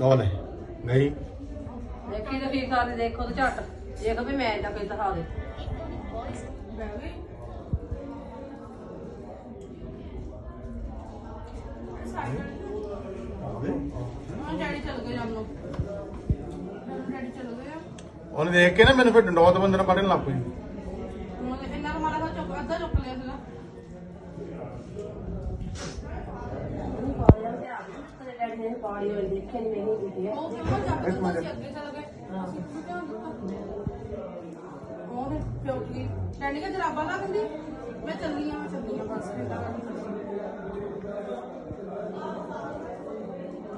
ਉਹ ਲੈ ਗਈ ਦੇਖੀ ਤੇ ਫੀਸ ਆ ਦੇਖੋ ਤੇ ਝੱਟ। ਦੇਖ ਵੀ ਮੈਂ ਇੰਨਾ ਕੋਈ ਦਿਖਾ ਦੇ। ਉਹਨੇ ਦੇਖ ਕੇ ਨਾ ਮੈਨੂੰ ਫਿਰ ਡੰਡੋਤ ਬੰਦੇ ਨਾਲ ਪੜਨ ਲੱਗ ਪਈ। ਹੁਣ ਇਹਨਾਂ ਨੂੰ ਮਾਰਾ ਚੁੱਕ ਅੱਧਾ ਚੁੱਕ ਲਿਆ ਸੀਗਾ। ਡੈਡੀ ਨੇ ਪਾਣੀ ਹੋਈ ਦੇਖਿਆ ਨਹੀਂ ਮੈਨੂੰ ਕੀਤੀ ਉਹ ਕਿਉਂ ਚੱਕ ਇੱਕ ਮਿੰਟ। ਕੇ ਅੱਗੇ ਚਲ ਗਏ ਉਹ ਦੇ ਪਿਓ ਕੀ ਡੈਡੀ ਕਾ ਜਰਾਬਾਂ ਲਾ ਦਿੰਦੀ। ਮੈਂ ਚੱਲੀ ਆ ਮੈਂ ਚੱਲੀ ਆ ਬਸ ਫਿਰ ਤਾਂ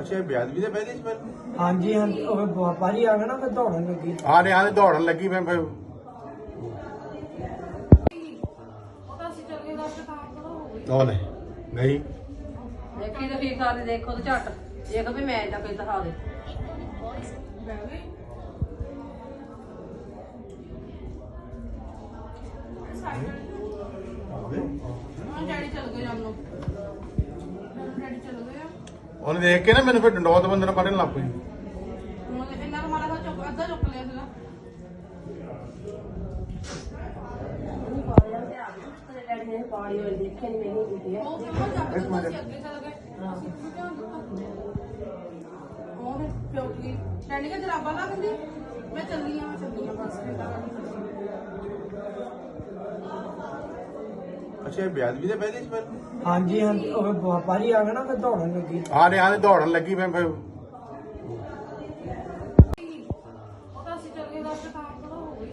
ਅੱਛਾ ਇਹ ਵਿਆਜ ਵੀ ਦੇ ਪੈਦੇ ਸੀ ਫਿਰ? ਹਾਂਜੀ ਹਾਂਜੀ ਉਹ ਵਪਾਰੀ ਆ ਗਿਆ ਨਾ ਫਿਰ ਦੌੜਨ ਲੱਗੀ। ਆ ਨੇ ਆਦੇ ਦੌੜਨ ਲੱਗੀ ਮੈਂ ਫਿਰ। ਉਹ ਤਾਂ ਅਸੀਂ ਤਾਂ ਦੇਖੀ ਤੇ ਫੀਸ ਆ ਦੇਖੋ ਤੇ ਝੱਟ। ਦੇਖ ਵੀ ਮੈਂ ਇੰਨਾ ਕੋਈ ਦਿਖਾ ਦੇ। ਨੂੰ ਉਹਨੇ ਦੇਖ ਕੇ ਨਾ ਮੈਨੂੰ ਫਿਰ ਡੰਡੋਤ ਬੰਦੇ ਨਾਲ ਪੜਨ ਲੱਗ ਪਈ। ਹੁਣ ਇਹਨਾਂ ਨੂੰ ਮਾਰਾ ਚੁੱਕ ਅੱਧਾ ਚੁੱਕ ਲਿਆ ਸੀਗਾ ਕੀ। ਜਰਾਬਾਂ ਲਾ ਦਿੰਦੀ? ਮੈਂ ਚੱਲੀ ਆ ਮੈਂ ਚੱਲੀ ਆ ਬਸ ਫਿਰ ਤਾਂ ਅੱਛਾ ਇਹ ਦੇ ਪੈਦੇ ਸੀ ਫਿਰ? ਹਾਂਜੀ ਹਾਂਜੀ। ਉਹ ਵਪਾਰੀ ਆ ਗਿਆ ਨਾ ਦੌੜਨ ਲੱਗੀ। ਆ ਨੇ ਦੌੜਨ ਲੱਗੀ ਮੈਂ ਫਿਰ। ਉਹ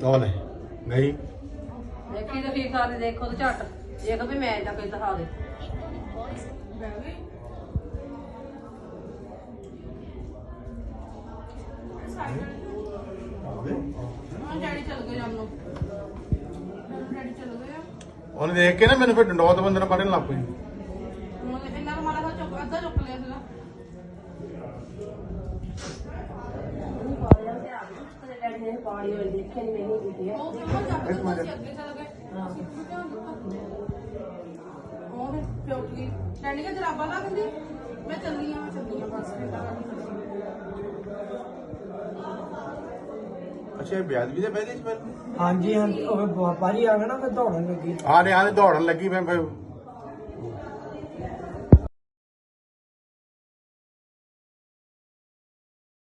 ਹੋ ਲੈ ਗਈ ਤੇ ਦੇਖੋ ਤੇ ਝੱਟ। ਮੈਂ ਕੋਈ ਦਿਖਾ ਦੇ। ਉਹਨੇ ਦੇਖ ਕੇ ਨਾ ਮੈਨੂੰ ਫਿਰ ਡੰਡੋਤ ਬੰਦੇ ਨਾਲ ਪੜਨ ਲੱਗ ਪਈ। ਹੁਣ ਇਹਨਾਂ ਨੂੰ ਮਾਰਾ ਚੁੱਕ ਅੱਧਾ ਚੁੱਕ ਲਿਆ ਸੀਗਾ। ਪਾਣੀ ਹੋਈ ਦੇਖਿਆ ਨਹੀਂ ਮੈਨੂੰ ਕੀਤੀ ਉਹ ਕਿਉਂ ਚੱਕ ਇੱਕ ਕੇ ਮਿੰਟ। ਅਸੀਂ ਅੱਗੇ ਚਲ ਗਏ। ਅਸੀਂ ਕਿਉਂ ਉਹ ਦੇ ਪਿਓ ਕੀ? ਡੈਡੀ ਕਾ ਜਰਾਬਾਂ ਲਾ ਦਿੰਦੀ? ਮੈਂ ਚੱਲੀ ਆ ਮੈਂ ਚੱਲੀ ਆ ਬਸ ਫਿਰ ਤਾਂ ਅੱਛਾ ਇਹ ਵਿਆਜ ਵੀ ਦੇ ਪੈਦੇ ਸੀ ਫਿਰ? ਹਾਂਜੀ ਹਾਂਜੀ ਉਹ ਵਪਾਰੀ ਆ ਗਿਆ ਨਾ ਫਿਰ ਦੌੜਨ ਲੱਗੀ। ਆ ਨੇ ਆਦੇ ਦੌੜਨ ਲੱਗੀ ਮੈਂ ਫਿਰ